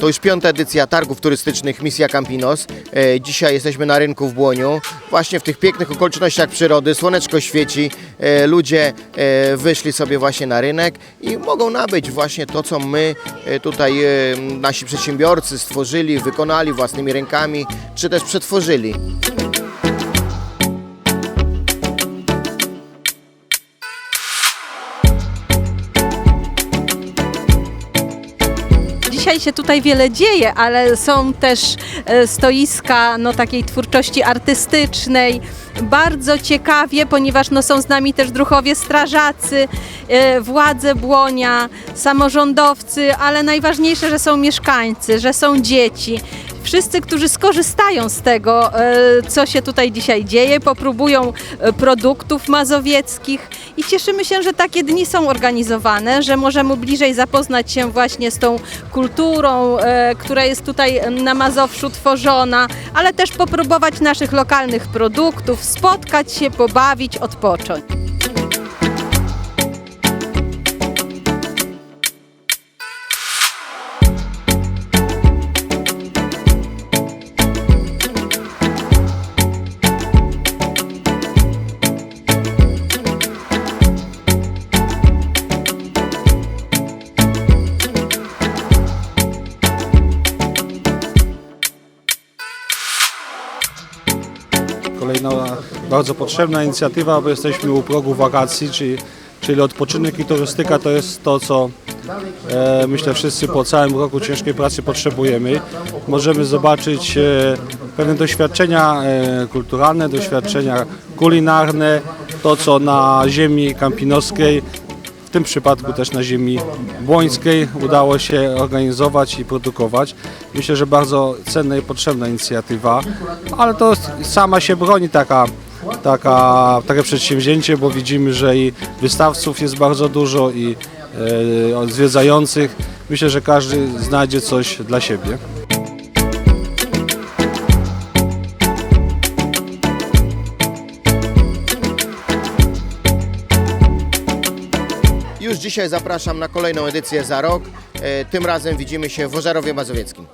To już piąta edycja targów turystycznych Misja Campinos. E, Dzisiaj jesteśmy na rynku w Błoniu. Właśnie w tych pięknych okolicznościach przyrody, słoneczko świeci, e, ludzie e, wyszli sobie właśnie na rynek i mogą nabyć właśnie to, co my e, tutaj, e, nasi przedsiębiorcy stworzyli, wykonali własnymi rękami, czy też przetworzyli. Dzisiaj się tutaj wiele dzieje, ale są też e, stoiska no, takiej twórczości artystycznej. Bardzo ciekawie, ponieważ no, są z nami też druhowie strażacy, e, władze Błonia, samorządowcy, ale najważniejsze, że są mieszkańcy, że są dzieci. Wszyscy, którzy skorzystają z tego, e, co się tutaj dzisiaj dzieje, popróbują e, produktów mazowieckich i cieszymy się, że takie dni są organizowane, że możemy bliżej zapoznać się właśnie z tą kulturą, e, która jest tutaj na Mazowszu tworzona, ale też popróbować naszych lokalnych produktów, spotkać się, pobawić, odpocząć. Kolejna bardzo potrzebna inicjatywa, bo jesteśmy u progu wakacji, czyli, czyli odpoczynek i turystyka to jest to, co e, myślę wszyscy po całym roku ciężkiej pracy potrzebujemy. Możemy zobaczyć e, pewne doświadczenia e, kulturalne, doświadczenia kulinarne, to co na ziemi kampinoskiej w tym przypadku też na ziemi błońskiej udało się organizować i produkować. Myślę, że bardzo cenna i potrzebna inicjatywa, ale to sama się broni taka, taka, takie przedsięwzięcie, bo widzimy, że i wystawców jest bardzo dużo i e, zwiedzających. Myślę, że każdy znajdzie coś dla siebie. Już dzisiaj zapraszam na kolejną edycję za rok. E, Tym razem widzimy się w Ożarowie Mazowieckim.